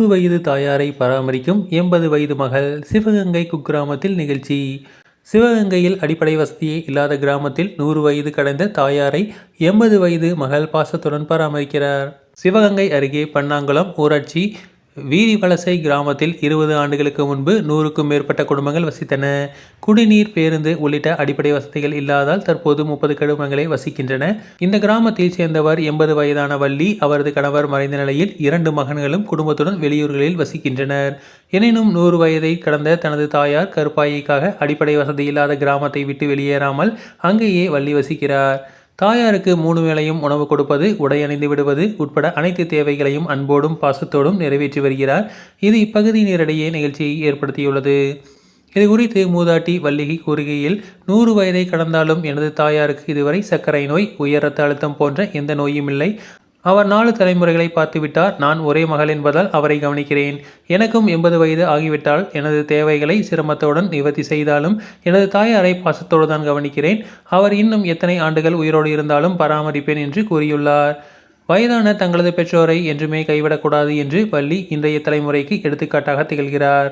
நூறு வயது தாயாரை பராமரிக்கும் எண்பது வயது மகள் சிவகங்கை குக்கிராமத்தில் நிகழ்ச்சி. சிவகங்கையில் அடிப்படை வசதியே இல்லாத கிராமத்தில் நூறு வயது கடந்த தாயாரை எண்பது வயது மகள் பாசத்துடன் பராமரிக்கிறார். சிவகங்கை அருகே பண்ணாங்குளம் ஊராட்சி வீரிவலசை கிராமத்தில் இருபது ஆண்டுகளுக்கு முன்பு நூறுக்கும் மேற்பட்ட குடும்பங்கள் வசித்தன. குடிநீர் பேருந்து உள்ளிட்ட அடிப்படை வசதிகள் இல்லாதால் தற்போது முப்பது குடும்பங்களே வசிக்கின்றன. இந்த கிராமத்தில் சேர்ந்தவர் எண்பது வயதான வள்ளி அவரது கணவர் மறைந்த நிலையில் இரண்டு மகன்களும் குடும்பத்துடன் வெளியூர்களில் வசிக்கின்றனர். எனினும் நூறு வயதை கடந்த தனது தாயார் கருப்பாயிக்காக அடிப்படை வசதி இல்லாத கிராமத்தை விட்டு வெளியேறாமல் அங்கேயே வள்ளி வசிக்கிறார். தாயாருக்கு மூணு வேளையும் உணவு கொடுப்பது உடை அணிந்து விடுவது உட்பட அனைத்து தேவைகளையும் அன்போடும் பாசத்தோடும் நிறைவேற்றி வருகிறார். இது இப்பகுதியினரிடையே நிகழ்ச்சியை ஏற்படுத்தியுள்ளது. இது குறித்து மூதாட்டி வள்ளிகை கூறுகையில் நூறு வயதை கடந்தாலும் எனது தாயாருக்கு இதுவரை சர்க்கரை நோய் உயர் ரத்த அழுத்தம் போன்ற எந்த நோயும் இல்லை. அவர் நாலு தலைமுறைகளை பார்த்துவிட்டார். நான் ஒரே மகள் என்பதால் அவரை கவனிக்கிறேன். எனக்கும் எண்பது வயது ஆகிவிட்டால் எனது தேவைகளை சிரமத்துடன் நிவர்த்தி செய்தாலும் எனது தாயாரை பாசத்தோடு தான் கவனிக்கிறேன். அவர் இன்னும் எத்தனை ஆண்டுகள் உயிரோடு இருந்தாலும் பராமரிப்பேன் என்று கூறியுள்ளார். வயதான தங்களது பெற்றோரை என்றுமே கைவிடக்கூடாது என்று பள்ளி இன்றைய தலைமுறைக்கு எடுத்துக்காட்டாக திகழ்கிறார்.